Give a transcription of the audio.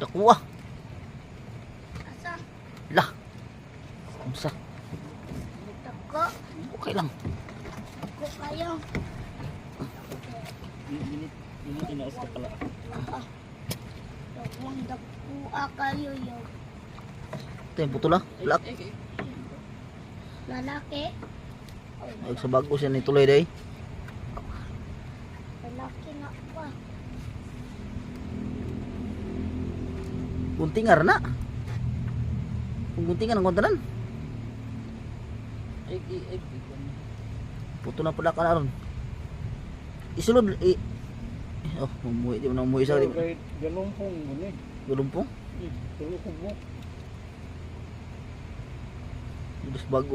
Ah. Asa? Lah. Unsa? Dako. Okay lang. Dako kayo. Minit, minit inaas ka pala. Dakong dakua kayo yung Ito yung putula. Black. lalaki. Ay, sa bago siya ni tuloy day. Lalaki na pa. Guntingar na. Kung guntingan ang kontanan. Puto na pala ka na ron. Isulod. I... Oh, umuwi. Di mo na umuwi sa kahit galumpong mo ni. gulumpong. Tulukog mo. Bago.